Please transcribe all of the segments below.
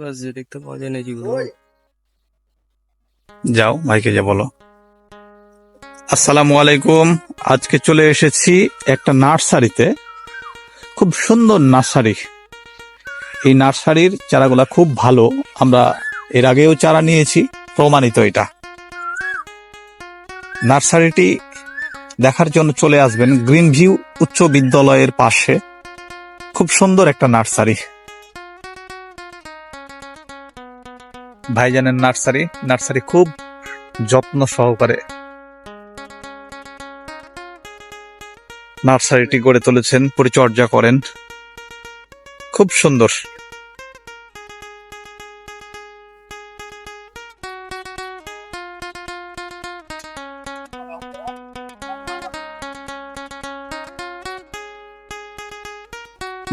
গাছ যে দেখতে পাওয়া যায় না যেগুলো যাও ভাইকে যা বলো। আসসালামু আলাইকুম। আজকে চলে এসেছি একটা নার্সারিতে। খুব সুন্দর নার্সারি। এই নার্সারির চারাগুলা খুব ভালো। আমরা এর আগেও চারা নিয়েছি প্রমাণিত এটা। নার্সারিটি দেখার জন্য চলে আসবেন গ্রিন ভিউ উচ্চ বিদ্যালয়ের পাশে। খুব সুন্দর একটা নার্সারি। ভাইজানের নার্সারি। নার্সারি খুব যত্ন সহকারে নার্সারিটি গড়ে তুলেছেন, পরিচর্যা করেন। খুব সুন্দর।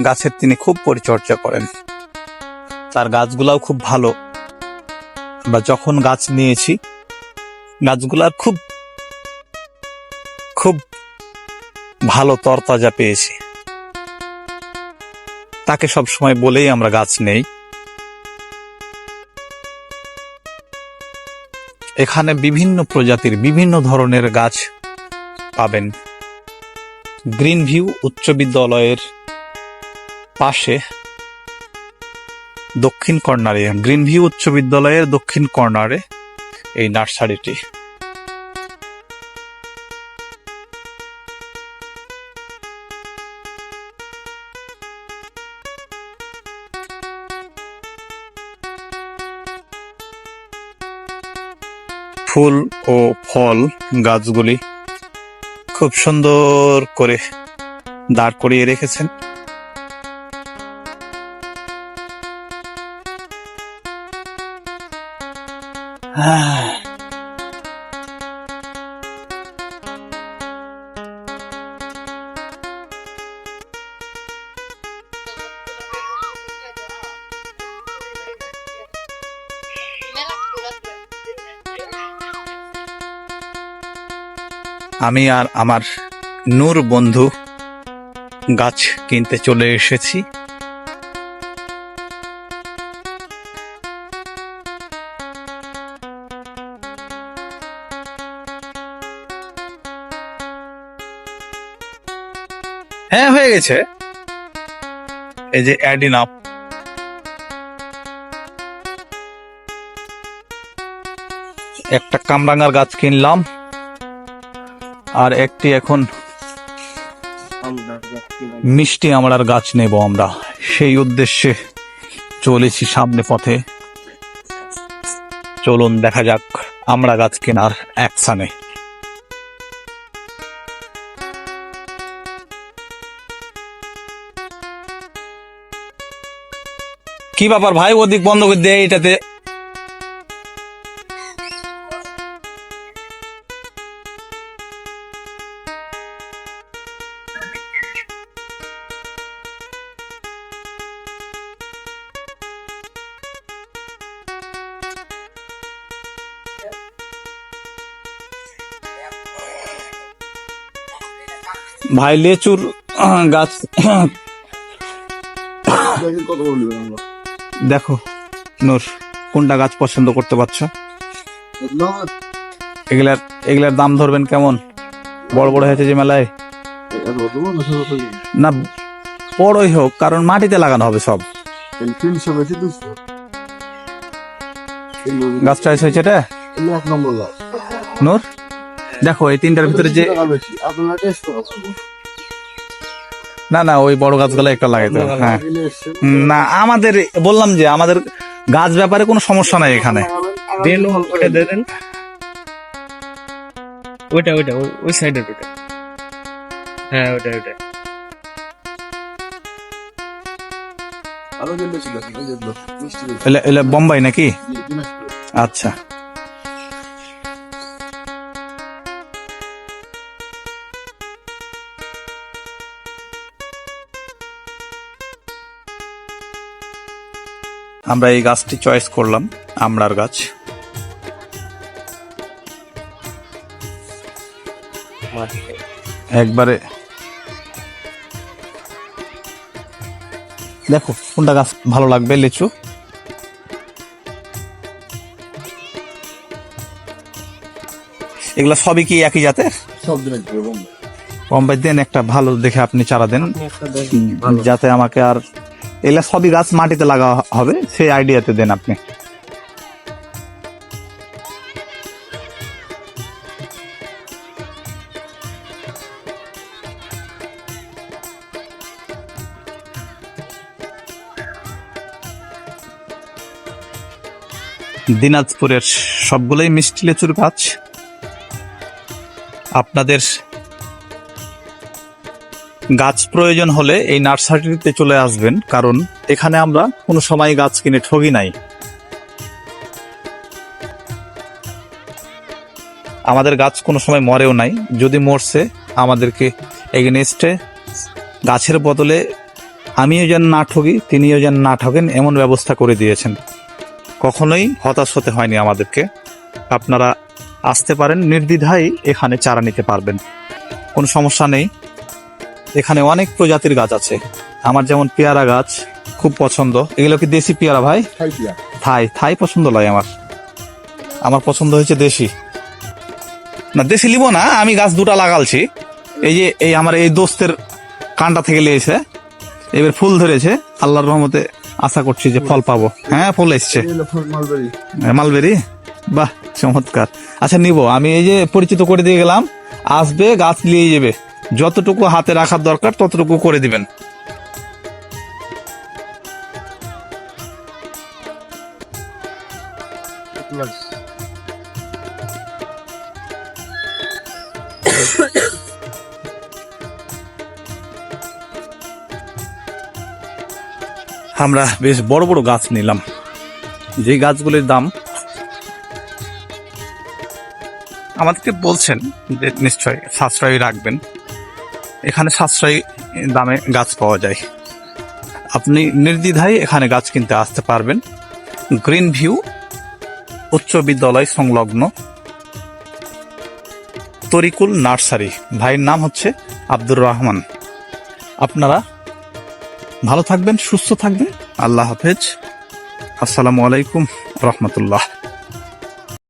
গাছের তিনি খুব পরিচর্যা করেন। তার গাছগুলাও খুব ভালো। বা যখন গাছ নিয়েছি, গাছগুলার খুব খুব ভালো তরতাজা পেয়েছি। তাকে সব সময় বলেই আমরা গাছ নেই। এখানে বিভিন্ন প্রজাতির বিভিন্ন ধরনের গাছ পাবেন। গ্রিন ভিউ উচ্চ বিদ্যালয়ের পাশে দক্ষিণ কর্নারে, গ্রিন ভিউ উচ্চ বিদ্যালয়ের দক্ষিণ কর্নারে এই নার্সারিটি। ফুল ও ফল গাছগুলি খুব সুন্দর করে দাঁড় করিয়ে রেখেছেন। আমি আর আমার নূর বন্ধু গাছ কিনতে চলে এসেছি। হ্যাঁ হয়ে গেছে। এই যে অ্যাডিন আপ একটা কামরাঙ্গার গাছ কিনলাম। আর একটি এখন মিষ্টি আমড়ার গাছ নেব আমরা। সেই উদ্দেশ্যে চলেছি সামনে পথে। চলুন দেখা যাক আমরা গাছ কেনার একসানে কি ব্যাপার ভাই? ওদিক বন্ধ করে দেয় এটাতে। ভাই লেচুর গাছ। কত দেখো নূর কোনটা গাছ পছন্দ করতে পারছ? এগুলার এগুলার দাম ধরবেন কেমন? বড় বড় হয়েছে যে মেলায়? না বড়ই হোক কারণ মাটিতে লাগানো হবে সব। এই তিনশো বেশি দুশো। গাছ চয়েস হয়েছে এটা? নূর দেখো এই তিনটার ভিতরে যে না না ওই বড় গাছগুলো একটা লাগাইতে হবে, হ্যাঁ। না আমাদের বললাম যে আমাদের গাছ ব্যাপারে কোনো সমস্যা নাই এখানে। ওইটা ওইটা ওই- সাইডের ওইটা হ্যাঁ। এলে এলে বোম্বাই নাকি? আচ্ছা। আমরা এই গাছটি চয়েস করলাম আমড়ার গাছ। একবারে। দেখো কোনটা গাছ ভালো লাগবে লিচু? এগুলো সবই কি একই জাতে কম দেন একটা ভালো দেখে আপনি চারা দেন। যাতে আমাকে আর এগুলা সবই গাছ মাটিতে লাগা হবে, সেই আইডিয়াতে দেন আপনি। দিনাজপুরের সবগুলোই মিষ্টি লেচুর গাছ। আপনাদের গাছ প্রয়োজন হলে এই নার্সারিতে চলে আসবেন, কারণ এখানে আমরা কোনো সময় গাছ কিনে ঠগি নাই। আমাদের গাছ কোনো সময় মরেও নাই, যদি মরছে আমাদেরকে এগেনেস্টে গাছের বদলে আমিও যেন না ঠগি, তিনিও যেন না ঠগেন, এমন ব্যবস্থা করে দিয়েছেন। কখনোই হতাশ হতে হয়নি আমাদেরকে। আপনারা আসতে পারেন, নির্দ্বিধায় এখানে চারা নিতে পারবেন। কোনো সমস্যা নেই। এখানে অনেক প্রজাতির গাছ আছে। আমার যেমন পেয়ারা গাছ খুব পছন্দ। এগুলো কি দেশি পেয়ারা ভাই? থাই থাই পছন্দ লাগে আমার। আমার পছন্দ হয়েছে দেশি। না দেশি লিবো না আমি গাছ দুটা লাগালছি। এই যে এই আমার এই দোস্তের কান্ডা থেকে লেগেছে। এবার ফুল ধরেছে। আল্লাহর রহমতে আশা করছি যে ফল পাবো। হ্যাঁ ফুল এসছে। মালবেরি। মালবেরি? বাহ চমৎকার। আচ্ছা নিব। আমি এই যে পরিচিত করে দিয়ে গেলাম। আসবে গাছ নিয়ে যাবে। যতটুকু হাতে রাখার দরকার, ততটুকু করে দিবেন। আমরা বেশ বড় বড় গাছ নিলাম। যে গাছগুলির দাম আমাদেরকে বলছেন যে নিশ্চয় সাশ্রয়ী রাখবেন। এখানে সাশ্রয়ী দামে গাছ পাওয়া যায়। আপনি নির্দ্বিধায় এখানে গাছ কিনতে আসতে পারবেন। গ্রিন ভিউ, উচ্চ বিদ্যালয় সংলগ্ন তরিকুল নার্সারি। ভাইয়ের নাম হচ্ছে আব্দুর রহমান। আপনারা ভালো থাকবেন, সুস্থ থাকবেন। আল্লাহ হাফেজ। আসসালামু আলাইকুম রহমতুল্লাহ।